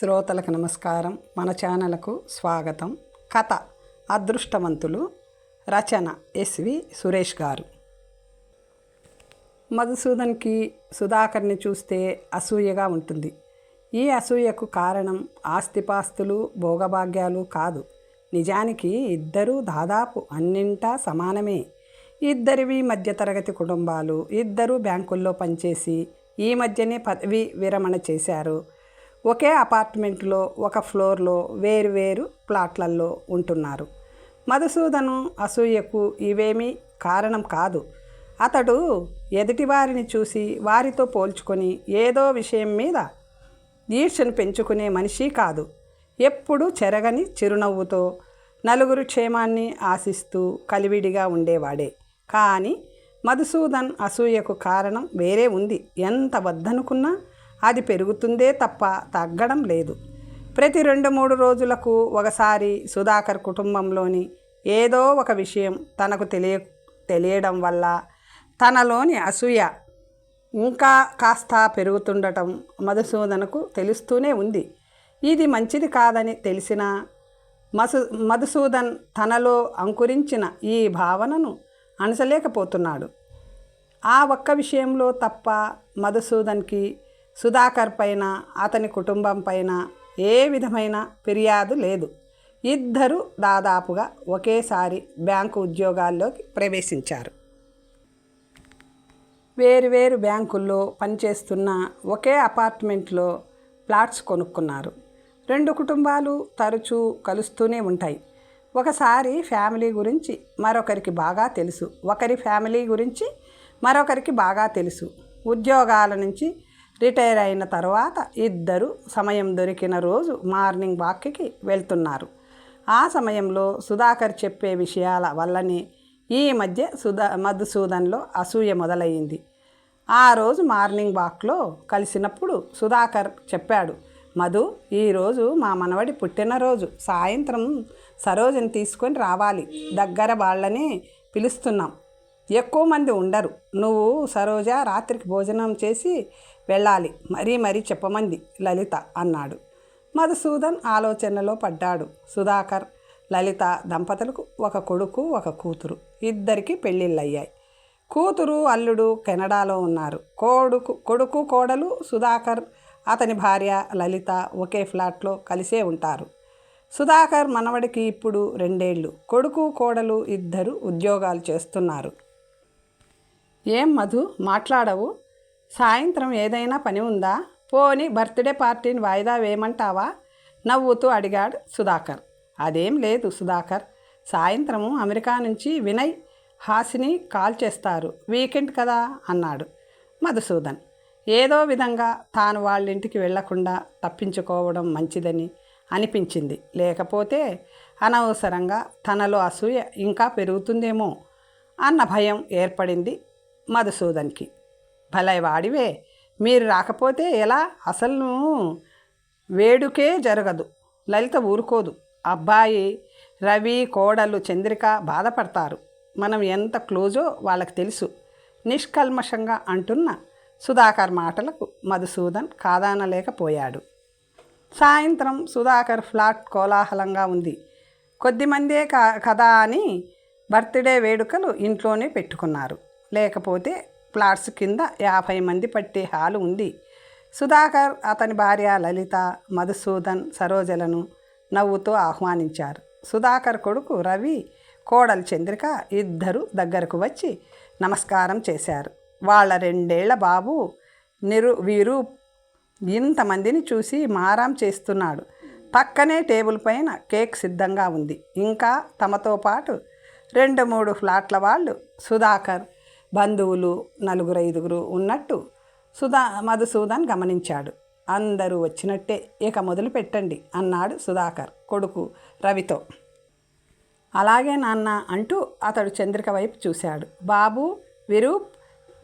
శ్రోతలకు నమస్కారం. మన ఛానల్కు స్వాగతం. కథ అదృష్టవంతులు రచన ఎస్వి సురేష్ గారు. మధుసూదన్కి సుధాకర్ని చూస్తే అసూయగా ఉంటుంది. ఈ అసూయకు కారణం ఆస్తిపాస్తులు భోగభాగ్యాలు కాదు. నిజానికి ఇద్దరూ దాదాపు అన్నింటా సమానమే. ఇద్దరివి మధ్యతరగతి కుటుంబాలు ఇద్దరూ బ్యాంకుల్లో పనిచేసి ఈ మధ్యనే పదవి విరమణ చేశారు. ఒకే అపార్ట్మెంట్లో ఒక ఫ్లోర్లో వేరు వేరు ప్లాట్లలో ఉంటున్నారు. మధుసూదను అసూయకు ఇవేమీ కారణం కాదు. అతడు ఎదుటివారిని చూసి వారితో పోల్చుకొని ఏదో విషయం మీద ఈర్షను పెంచుకునే మనిషి కాదు. ఎప్పుడూ చెరగని చిరునవ్వుతో నలుగురు క్షేమాన్ని ఆశిస్తూ కలివిడిగా ఉండేవాడే. కానీ మధుసూదన్ అసూయకు కారణం వేరే ఉంది. ఎంత వద్దనుకున్నా అది పెరుగుతుందే తప్ప తగ్గడం లేదు. ప్రతి రెండు మూడు రోజులకు ఒకసారి సుధాకర్ కుటుంబంలోని ఏదో ఒక విషయం తనకు తెలియ తెలియడం వల్ల తనలోని అసూయ ఇంకా కాస్త పెరుగుతుండటం మధుసూదనకు తెలుస్తూనే ఉంది. ఇది మంచిది కాదని తెలిసినా మసు మధుసూదన్ తనలో అంకురించిన ఈ భావనను అణచలేకపోతున్నాడు. ఆ ఒక్క విషయంలో తప్ప మధుసూదన్కి సుధాకర్ పైన అతని కుటుంబం పైన ఏ విధమైన ఫిర్యాదు లేదు. ఇద్దరు దాదాపుగా ఒకేసారి బ్యాంకు ఉద్యోగాల్లోకి ప్రవేశించారు. వేరువేరు బ్యాంకుల్లో పనిచేస్తున్న ఒకే అపార్ట్మెంట్లో ప్లాట్స్ కొనుక్కున్నారు. రెండు కుటుంబాలు తరచూ కలుస్తూనే ఉంటాయి. ఒకసారి ఫ్యామిలీ గురించి మరొకరికి బాగా తెలుసు. ఒకరి ఫ్యామిలీ గురించి మరొకరికి బాగా తెలుసు. ఉద్యోగాల నుంచి రిటైర్ అయిన తర్వాత ఇద్దరు సమయం దొరికిన రోజు మార్నింగ్ వాక్కి వెళ్తున్నారు. ఆ సమయంలో సుధాకర్ చెప్పే విషయాల వల్లనే ఈ మధ్య సుధా మధుసూదన్లో అసూయ మొదలయ్యింది ఆ రోజు మార్నింగ్ వాక్లో కలిసినప్పుడు సుధాకర్ చెప్పాడు మధు ఈరోజు మా మనవడి పుట్టినరోజు. సాయంత్రం సరోజని తీసుకొని రావాలి. దగ్గర వాళ్ళని పిలుస్తున్నాం. ఎక్కువ మంది ఉండరు. నువ్వు సరోజ రాత్రికి భోజనం చేసి వెళ్ళాలి. మరీ మరీ చెప్పమంది. లలిత అన్నాడు. మధుసూదన్ ఆలోచనలో పడ్డాడు. సుధాకర్ లలిత దంపతులకు ఒక కొడుకు ఒక కూతురు. ఇద్దరికి పెళ్ళిళ్ళయ్యాయి. కూతురు అల్లుడు కెనడాలో ఉన్నారు. కొడుకు కొడుకు కోడలు సుధాకర్ అతని భార్య లలిత ఒకే ఫ్లాట్లో కలిసే ఉంటారు. సుధాకర్ మనవడికి ఇప్పుడు రెండేళ్ళు. కొడుకు కోడలు ఇద్దరు ఉద్యోగాలు చేస్తున్నారు. ఏం మధు? మాట్లాడవు. సాయంత్రం ఏదైనా పని ఉందా? పోని బర్త్డే పార్టీని వాయిదా వేయమంటావా? నవ్వుతూ అడిగాడు సుధాకర్. అదేం లేదు సుధాకర్. సాయంత్రము అమెరికా నుంచి వినయ్ హాసిని కాల్ చేస్తారు. వీకెండ్ కదా అన్నాడు మధుసూదన్. ఏదో విధంగా తాను వాళ్ళింటికి వెళ్ళకుండా తప్పించుకోవడం మంచిదని అనిపించింది. లేకపోతే అనవసరంగా తనలో అసూయ ఇంకా పెరుగుతుందేమో అన్న భయం ఏర్పడింది మధుసూదన్కి. భలే వాడివే మీరు రాకపోతే ఎలా? అసలు వేడుకే జరగదు. లలిత ఊరుకోదు. అబ్బాయి రవి కోడలు చంద్రిక బాధపడతారు. మనం ఎంత క్లోజో వాళ్ళకి తెలుసు. నిష్కల్మషంగా అంటున్న సుధాకర్ మాటలకు మధుసూదన్ కాదానలేకపోయాడు. సాయంత్రం సుధాకర్ ఫ్లాట్ కోలాహలంగా ఉంది. కొద్దిమందే కా కదా అని బర్త్డే వేడుకలు ఇంట్లోనే పెట్టుకున్నారు. లేకపోతే ఫ్లాట్స్ కింద యాభై మంది పట్టే హాలు ఉంది. సుధాకర్ అతని భార్య లలిత మధుసూదన్ సరోజలను నవ్వుతూ ఆహ్వానించారు. సుధాకర్ కొడుకు రవి కోడలు చంద్రిక ఇద్దరు దగ్గరకు వచ్చి నమస్కారం చేశారు. వాళ్ళ రెండేళ్ళ బాబు నిరు వీరు ఇంతమందిని చూసి మారాం చేస్తున్నాడు. పక్కనే టేబుల్ పైన కేక్ సిద్ధంగా ఉంది. ఇంకా తమతో పాటు రెండు మూడు ఫ్లాట్ల వాళ్ళు సుధాకర్ బంధువులు నలుగురు ఐదుగురు ఉన్నట్టు సుధా మధుసూదన్ గమనించాడు. అందరూ వచ్చినట్టే ఇక మొదలు పెట్టండి అన్నాడు సుధాకర్ కొడుకు రవితో. అలాగే నాన్న అంటూ అతడు చంద్రిక వైపు చూశాడు. బాబు విరూప్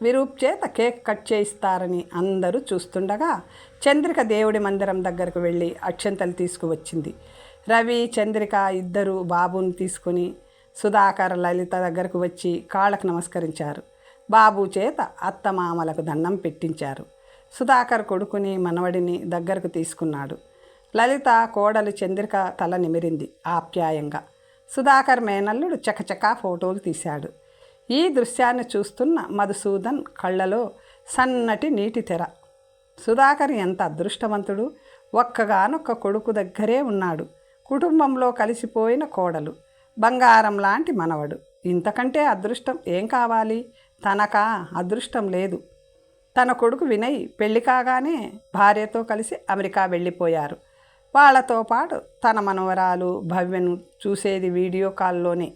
విరూప్ చేత కేక్ కట్ చేయిస్తారని అందరూ చూస్తుండగా చంద్రిక దేవుడి మందిరం దగ్గరకు వెళ్ళి అక్షంతలు తీసుకువచ్చింది. రవి చంద్రిక ఇద్దరు బాబుని తీసుకుని సుధాకర్ లలిత దగ్గరకు వచ్చి కాళ్ళకు నమస్కరించారు. బాబు చేత అత్తమామలకు దండం పెట్టించారు. సుధాకర్ కొడుకుని మనవడిని దగ్గరకు తీసుకున్నాడు. లలిత కోడలు చంద్రిక తల నిమిరింది ఆప్యాయంగా. సుధాకర్ మేనల్లుడు చకచకా ఫోటోలు తీశాడు. ఈ దృశ్యాన్ని చూస్తున్న మధుసూదన్ కళ్ళలో సన్నటి నీటి తెర. సుధాకర్ ఎంత అదృష్టవంతుడు! ఒక్కగానొక్క కొడుకు దగ్గరే ఉన్నాడు. కుటుంబంలో కలిసిపోయిన కోడలు. బంగారం లాంటి మనవడు. ఇంతకంటే అదృష్టం ఏం కావాలి? తనకా అదృష్టం లేదు. తన కొడుకు వినయ్ పెళ్ళి కాగానే భార్యతో కలిసి అమెరికా వెళ్ళిపోయారు. వాళ్ళతో పాటు తన మనవరాలు భవ్యను చూసేది వీడియో కాల్లోనే.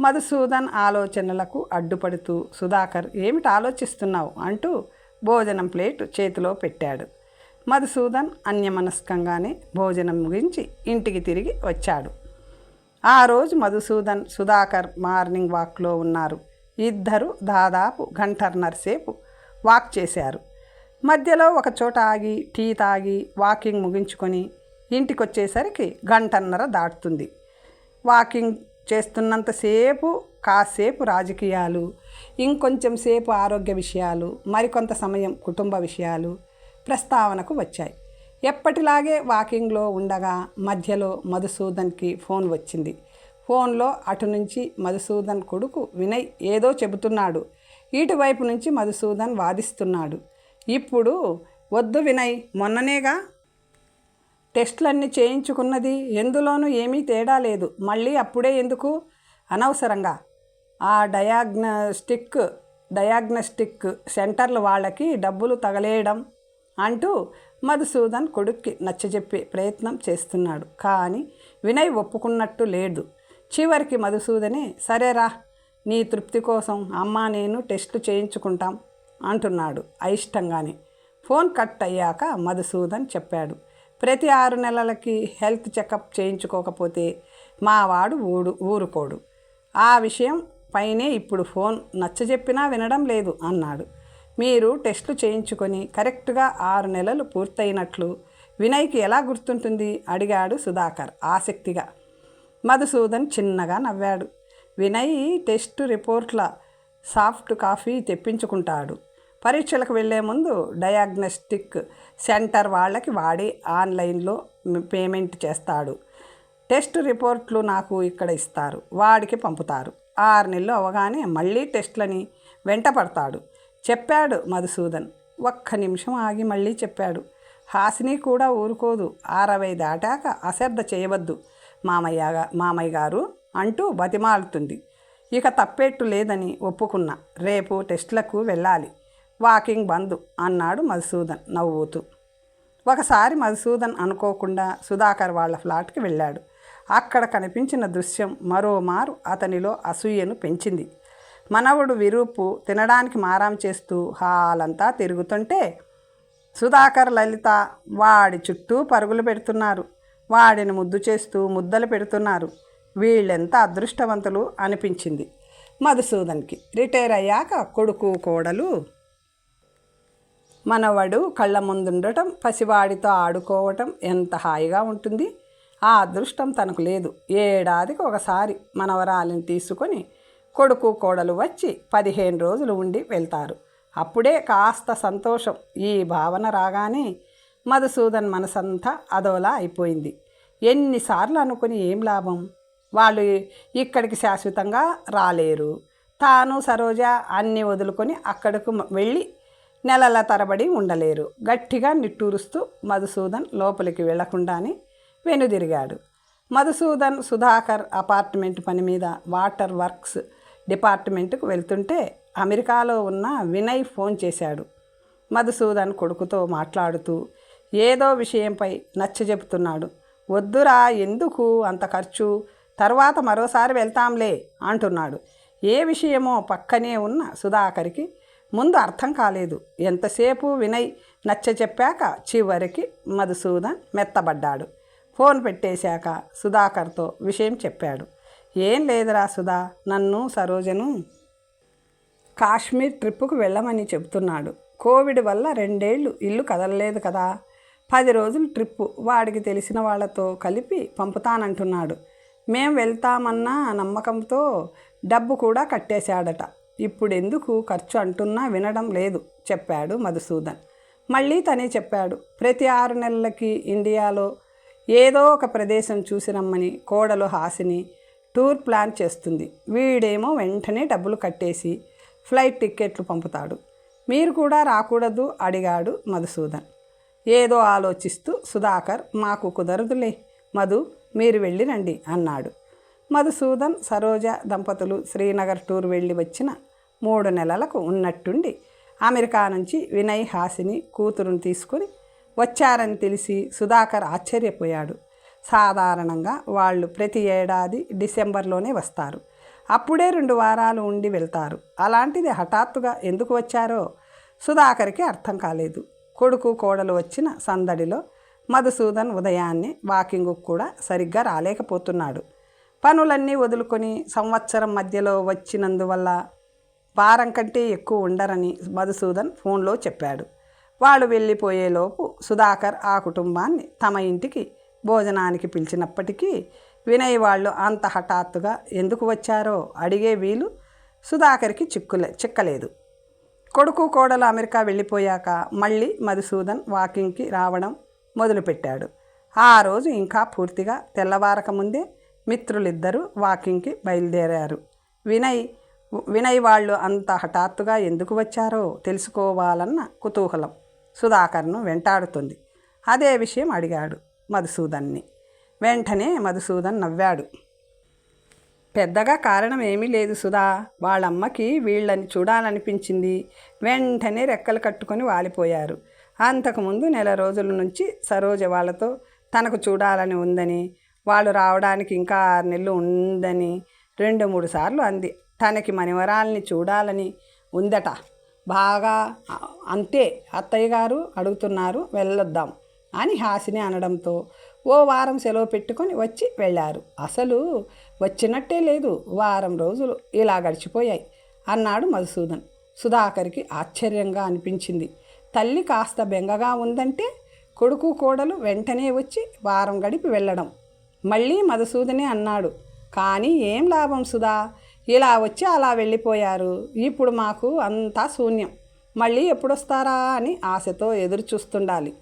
మధుసూదన్ ఆలోచనలకు అడ్డుపడుతూ సుధాకర్ ఏమిటి ఆలోచిస్తున్నావు? అంటూ భోజనం ప్లేట్ చేతిలో పెట్టాడు. మధుసూదన్ అన్యమనస్కంగానే భోజనం ముగించి ఇంటికి తిరిగి వచ్చాడు. ఆ రోజు మధుసూదన్ సుధాకర్ మార్నింగ్ వాక్లో ఉన్నారు. ఇద్దరు దాదాపు గంటన్నరసేపు వాక్ చేశారు. మధ్యలో ఒక చోట ఆగి టీ తాగి వాకింగ్ ముగించుకొని ఇంటికి వచ్చేసరికి గంటన్నర దాటుతుంది. వాకింగ్ చేస్తున్నంతసేపు కాసేపు రాజకీయాలు ఇంకొంచెం సేపు ఆరోగ్య విషయాలు మరికొంత సమయం కుటుంబ విషయాలు ప్రస్తావనకు వచ్చాయి. ఎప్పటిలాగే వాకింగ్లో ఉండగా మధ్యలో మధుసూదన్కి ఫోన్ వచ్చింది. ఫోన్లో అటు నుంచి మధుసూదన్ కొడుకు వినయ్ ఏదో చెబుతున్నాడు. ఇటువైపు నుంచి మధుసూదన్ వాదిస్తున్నాడు. ఇప్పుడు వద్దు వినయ్ మొన్ననేగా? టెస్టులన్నీ చేయించుకున్నది ఎందులోనూ ఏమీ తేడా లేదు. మళ్ళీ అప్పుడే ఎందుకు? అనవసరంగా. ఆ డయాగ్నస్టిక్ డయాగ్నస్టిక్ సెంటర్లు వాళ్ళకి డబ్బులు తగలేయడం అంటూ మధుసూదన్ కొడుక్కి నచ్చజెప్పే ప్రయత్నం చేస్తున్నాడు. కానీ వినయ్ ఒప్పుకున్నట్టు లేదు. చివరికి మధుసూదనే సరేరా నీ తృప్తి కోసం అమ్మ నేను టెస్టు చేయించుకుంటాం అంటున్నాడు అయిష్టంగానే. ఫోన్ కట్ అయ్యాక మధుసూదన్ చెప్పాడు ప్రతి ఆరు నెలలకి హెల్త్ చెకప్ చేయించుకోకపోతే మావాడు ఊడు ఊరుకోడు. ఆ విషయం పైనే ఇప్పుడు ఫోన్ నచ్చజెప్పినా వినడం లేదు అన్నాడు. మీరు టెస్టులు చేయించుకొని కరెక్ట్గా ఆరు నెలలు పూర్తయినట్లు వినయ్కి ఎలా గుర్తుంటుంది? అడిగాడు సుధాకర్ ఆసక్తిగా. మధుసూదన్ చిన్నగా నవ్వాడు. వినయ్ టెస్ట్ రిపోర్ట్ల సాఫ్ట్ కాఫీ తెప్పించుకుంటాడు. పరీక్షలకు వెళ్ళే ముందు డయాగ్నోస్టిక్ సెంటర్ వాళ్ళకి వాడి ఆన్లైన్లో పేమెంట్ చేస్తాడు. టెస్ట్ రిపోర్ట్లు నాకు ఇక్కడ ఇస్తారు. వాడికి పంపుతారు. ఆరు నెలలు అవగానే మళ్ళీ టెస్ట్లని వెంట పడతాడు చెప్పాడు మధుసూదన్. ఒక్క నిమిషం ఆగి మళ్ళీ చెప్పాడు. హాసిని కూడా ఊరుకోదు. అరవై దాటాక అశ్రద్ధ చేయవద్దు. మామయ్య మామయ్య గారు అంటూ బతిమాలుతుంది. ఇక తప్పేట్టు లేదని ఒప్పుకున్నా. రేపు టెస్టులకు వెళ్ళాలి. వాకింగ్ బంద్ అన్నాడు మధుసూదన్ నవ్వుతూ. ఒకసారి మధుసూదన్ అనుకోకుండా సుధాకర్ వాళ్ళ ఫ్లాట్కి వెళ్ళాడు. అక్కడ కనిపించిన దృశ్యం మరోమారు అతనిలో అసూయను పెంచింది. మనవడు విరూపు తినడానికి మారాం చేస్తూ హాలంతా తిరుగుతుంటే సుధాకర్ లలిత వాడి చుట్టూ పరుగులు పెడుతున్నారు. వాడిని ముద్దు చేస్తూ ముద్దలు పెడుతున్నారు. వీళ్ళెంత అదృష్టవంతులు అనిపించింది. మధుసూదన్కి రిటైర్ అయ్యాక కొడుకు కోడలు. మనవడు కళ్ళ ముందుండటం పసివాడితో ఆడుకోవటం ఎంత హాయిగా ఉంటుంది. ఆ అదృష్టం తనకు లేదు. ఏడాదికి ఒకసారి మనవరాలిని తీసుకొని కొడుకు కోడలు వచ్చి పదిహేను రోజులు ఉండి వెళ్తారు. అప్పుడే కాస్త సంతోషం. ఈ భావన రాగానే మధుసూదన్ మనసంతా అదోలా అయిపోయింది. ఎన్నిసార్లు అనుకుని ఏం లాభం? వాళ్ళు ఇక్కడికి శాశ్వతంగా రాలేరు. తాను సరోజ అన్నీ వదులుకొని అక్కడకు వెళ్ళి నెలల తరబడి ఉండలేరు. గట్టిగా నిట్టూరుస్తూ మధుసూదన్ లోపలికి వెళ్ళకుండానే వెనుదిరిగాడు. మధుసూదన్ సుధాకర్ అపార్ట్మెంట్ పని మీద వాటర్ వర్క్స్ డిపార్ట్మెంట్కు వెళ్తుంటే అమెరికాలో ఉన్న వినయ్ ఫోన్ చేశాడు. మధుసూదన్ కొడుకుతో మాట్లాడుతూ ఏదో విషయంపై నచ్చజెపుతున్నాడు వద్దురా ఎందుకు అంత ఖర్చు? తర్వాత మరోసారి వెళ్తాంలే అంటున్నాడు. ఏ విషయమో పక్కనే ఉన్న సుధాకర్కి ముందు అర్థం కాలేదు. ఎంతసేపు వినయ్ నచ్చ చెప్పాక చివరికి మధుసూదన్ మెత్తబడ్డాడు. ఫోన్ పెట్టేశాక సుధాకర్తో విషయం చెప్పాడు. ఏం లేదురా సుధా నన్ను సరోజను కాశ్మీర్ ట్రిప్పుకు వెళ్ళమని చెబుతున్నాడు. కోవిడ్ వల్ల రెండేళ్ళు ఇల్లు కదలలేదు కదా. పది రోజులు ట్రిప్పు వాడికి తెలిసిన వాళ్ళతో కలిపి పంపుతానంటున్నాడు. మేం వెళ్తామన్న నమ్మకంతో డబ్బు కూడా కట్టేశాడట. ఇప్పుడెందుకు ఖర్చు అంటున్నా వినడం లేదు చెప్పాడు మధుసూదన్. మళ్ళీ తనే చెప్పాడు ప్రతి ఆరు నెలలకి ఇండియాలో ఏదో ఒక ప్రదేశం చూసి రమ్మని కోడలు హాసిని టూర్ ప్లాన్ చేస్తుంది. వీడేమో వెంటనే డబ్బులు కట్టేసి ఫ్లైట్ టిక్కెట్లు పంపుతాడు. మీరు కూడా రాకూడదు అడిగాడు మధుసూదన్. ఏదో ఆలోచిస్తూ సుధాకర్ మాకు కుదరదులే. మధు మీరు వెళ్ళి రండి అన్నాడు. మధుసూదన్ సరోజ దంపతులు శ్రీనగర్ టూర్ వెళ్ళి వచ్చిన మూడు నెలలకు ఉన్నట్టుండి అమెరికా నుంచి వినయ్ హాసిని కూతురుని తీసుకుని వచ్చారని తెలిసి సుధాకర్ ఆశ్చర్యపోయాడు. సాధారణంగా వాళ్ళు ప్రతి ఏడాది డిసెంబర్లోనే వస్తారు. అప్పుడే రెండు వారాలు ఉండి వెళ్తారు. అలాంటిది హఠాత్తుగా ఎందుకు వచ్చారో సుధాకర్కి అర్థం కాలేదు. కొడుకు కోడలు వచ్చిన సందడిలో మధుసూదన్ ఉదయాన్నే వాకింగ్కు కూడా సరిగ్గా రాలేకపోతున్నాడు. పనులన్నీ వదులుకొని సంవత్సరం మధ్యలో వచ్చినందువల్ల వారం కంటే ఎక్కువ ఉండరని మధుసూదన్ ఫోన్లో చెప్పాడు. వాళ్ళు వెళ్ళిపోయేలోపు సుధాకర్ ఆ కుటుంబాన్ని తమ ఇంటికి భోజనానికి పిలిచినప్పటికీ వినయ్ వాళ్ళు అంత హఠాత్తుగా ఎందుకు వచ్చారో అడిగే వీలు సుధాకర్కి చిక్కులే చిక్కలేదు. కొడుకు కోడలు అమెరికా వెళ్ళిపోయాక మళ్ళీ మధుసూదన్ వాకింగ్కి రావడం మొదలుపెట్టాడు. ఆ రోజు ఇంకా పూర్తిగా తెల్లవారక ముందే మిత్రులిద్దరూ వాకింగ్కి బయలుదేరారు. వినయ్ వినయ్ వాళ్ళు అంత హఠాత్తుగా ఎందుకు వచ్చారో తెలుసుకోవాలన్న కుతూహలం సుధాకర్ను వెంటాడుతుంది. అదే విషయం అడిగాడు మధుసూదన్ని. వెంటనే మధుసూదన్ నవ్వాడు. పెద్దగా కారణం ఏమీ లేదు సుధా. వాళ్ళమ్మకి వీళ్ళని చూడాలనిపించింది. వెంటనే రెక్కలు కట్టుకొని వాలిపోయారు. అంతకుముందు నెల రోజుల నుంచి సరోజ వాళ్ళతో తనకు చూడాలని ఉందని వాళ్ళు రావడానికి ఇంకా ఆరు నెలలు ఉందని రెండు మూడు సార్లు అంది. తనకి మణివరాల్ని చూడాలని ఉందట. బాగా అంతే అత్తయ్య గారు అడుగుతున్నారు వెళ్ళొద్దాం అని హాసిని అనడంతో ఓ వారం సెలవు పెట్టుకొని వచ్చి వెళ్ళారు. అసలు వచ్చినట్టే లేదు. వారం రోజులు ఇలా గడిచిపోయాయి అన్నాడు మధుసూదన్. సుధాకర్కి ఆశ్చర్యంగా అనిపించింది. తల్లి కాస్త బెంగగా ఉందంటే కొడుకు కోడలు వెంటనే వచ్చి వారం గడిపి వెళ్ళడం. మళ్ళీ మధుసూదనే అన్నాడు. కానీ ఏం లాభం సుధా? ఇలా వచ్చి అలా వెళ్ళిపోయారు. ఇప్పుడు మాకు అంతా శూన్యం. మళ్ళీ ఎప్పుడొస్తారా అని ఆశతో ఎదురు చూస్తుండాలి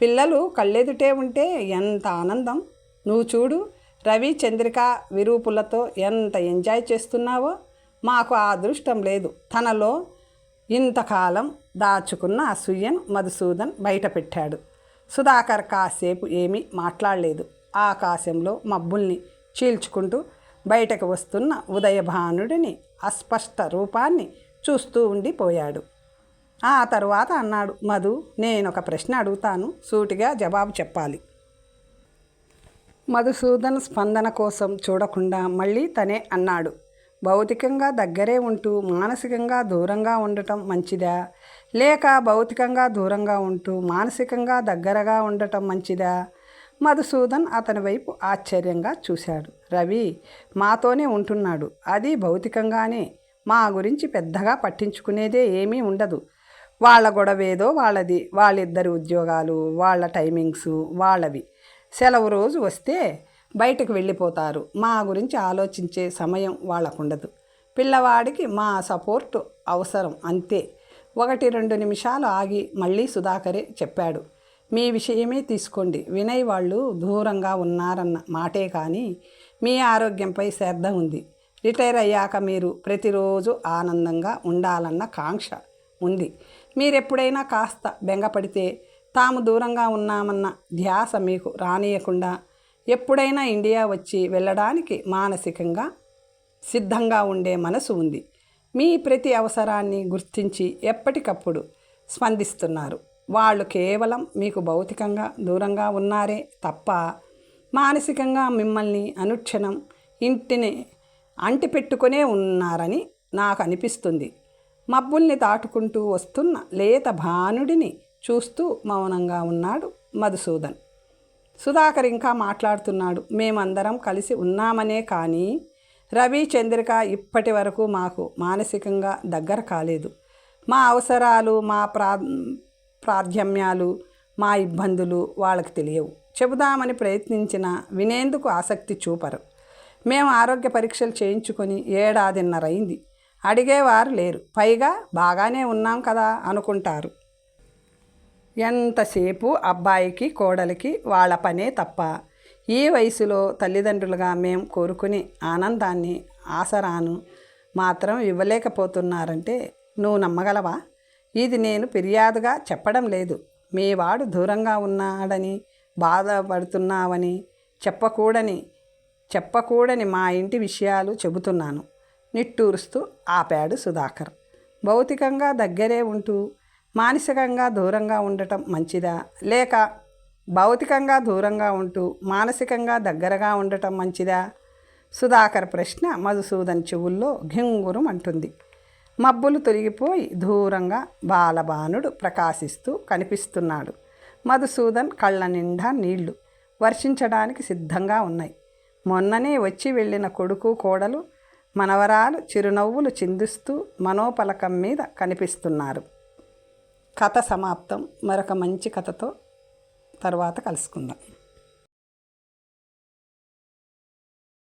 పిల్లలు కళ్ళెదుటే ఉంటే ఎంత ఆనందం. నువ్వు చూడు రవి చంద్రిక విరూపులతో ఎంత ఎంజాయ్ చేస్తున్నావో. మాకు ఆ అదృష్టం లేదు. తనలో ఇంతకాలం దాచుకున్న అసూయను మధుసూదన్ బయటపెట్టాడు. సుధాకర్ కాసేపు ఏమీ మాట్లాడలేదు. ఆకాశంలో మబ్బుల్ని చీల్చుకుంటూ బయటకు వస్తున్న ఉదయభానుడిని అస్పష్ట రూపాన్ని చూస్తూ ఉండిపోయాడు. ఆ తరువాత అన్నాడు మధు నేను ఒక ప్రశ్న అడుగుతాను సూటిగా జవాబు చెప్పాలి. మధుసూదన్ స్పందన కోసం చూడకుండా మళ్ళీ తనే అన్నాడు భౌతికంగా దగ్గరే ఉంటూ మానసికంగా దూరంగా ఉండటం మంచిదా? లేక భౌతికంగా దూరంగా ఉంటూ మానసికంగా దగ్గరగా ఉండటం మంచిదా? మధుసూదన్ అతని వైపు ఆశ్చర్యంగా చూశాడు రవి మాతోనే ఉంటున్నాడు అది భౌతికంగానే మా గురించి పెద్దగా పట్టించుకునేదే ఏమీ ఉండదు వాళ్ళ గొడవేదో వాళ్ళది వాళ్ళిద్దరి ఉద్యోగాలు వాళ్ళ టైమింగ్స్ వాళ్ళవి. సెలవు రోజు వస్తే బయటకు వెళ్ళిపోతారు. మా గురించి ఆలోచించే సమయం వాళ్ళకుండదు. పిల్లవాడికి మా సపోర్ట్ అవసరం అంతే. ఒకటి రెండు నిమిషాలు ఆగి మళ్ళీ సుధాకరే చెప్పాడు. మీ విషయమే తీసుకోండి. వినయ్ వాళ్ళు దూరంగా ఉన్నారన్న మాటే కానీ మీ ఆరోగ్యంపై శ్రద్ధ ఉంది. రిటైర్ అయ్యాక మీరు ప్రతిరోజు ఆనందంగా ఉండాలన్న కాంక్ష ఉంది. మీరెప్పుడైనా కాస్త బెంగపడితే తాము దూరంగా ఉన్నామన్న ధ్యాస మీకు రానియకుండా ఎప్పుడైనా ఇండియా వచ్చి వెళ్ళడానికి మానసికంగా సిద్ధంగా ఉండే మనసు ఉంది. మీ ప్రతి అవసరాన్ని గుర్తించి ఎప్పటికప్పుడు స్పందిస్తున్నారు. వాళ్ళు కేవలం మీకు భౌతికంగా దూరంగా ఉన్నారే తప్ప మానసికంగా మిమ్మల్ని అనుక్షణం ఇంటిని అంటిపెట్టుకునే ఉన్నారని నాకు అనిపిస్తుంది. మబ్బుల్ని దాటుకుంటూ వస్తున్న లేత భానుడిని చూస్తూ మౌనంగా ఉన్నాడు మధుసూదన్. సుధాకర్ ఇంకా మాట్లాడుతున్నాడు మేమందరం కలిసి ఉన్నామనే కానీ రవి చంద్రిక ఇప్పటి వరకు మాకు మానసికంగా దగ్గర కాలేదు. మా అవసరాలు మా ప్రా ప్రాధాన్యాలు మా ఇబ్బందులు వాళ్ళకి తెలియవు. చెబుదామని ప్రయత్నించిన వినేందుకు ఆసక్తి చూపరు. మేము ఆరోగ్య పరీక్షలు చేయించుకొని ఏడాదిన్నరైంది అడిగేవారు లేరు. పైగా బాగానే ఉన్నాం కదా అనుకుంటారు. ఎంతసేపు అబ్బాయికి కోడలికి వాళ్ళ పనే తప్ప ఈ వయసులో తల్లిదండ్రులుగా మేం కోరుకునే ఆనందాన్ని ఆసరాను మాత్రం ఇవ్వలేకపోతున్నారంటే నువ్వు నమ్మగలవా? ఇది నేను ఫిర్యాదుగా చెప్పడం లేదు. మీ వాడు దూరంగా ఉన్నాడని బాధపడుతున్నావని చెప్పకూడని చెప్పకూడని మా ఇంటి విషయాలు చెబుతున్నాను. నిట్టూరుస్తూ ఆపాడు సుధాకర్. భౌతికంగా దగ్గరే ఉంటూ మానసికంగా దూరంగా ఉండటం మంచిదా? లేక భౌతికంగా దూరంగా ఉంటూ మానసికంగా దగ్గరగా ఉండటం మంచిదా? సుధాకర్ ప్రశ్న మధుసూదన్ చెవుల్లో ఘింగురం అంటుంది. మబ్బులు తొలగిపోయి దూరంగా బాలబానుడు ప్రకాశిస్తూ కనిపిస్తున్నాడు. మధుసూదన్ కళ్ళ నిండా నీళ్ళు వర్షించడానికి సిద్ధంగా ఉన్నాయి. మొన్ననే వచ్చి వెళ్ళిన కొడుకు కోడలు మనవరాలు చిరునవ్వులు చిందిస్తూ మనోపలకం మీద కనిపిస్తున్నారు. కథ సమాప్తం. మరొక మంచి కథతో తర్వాత కలుసుకుందాం.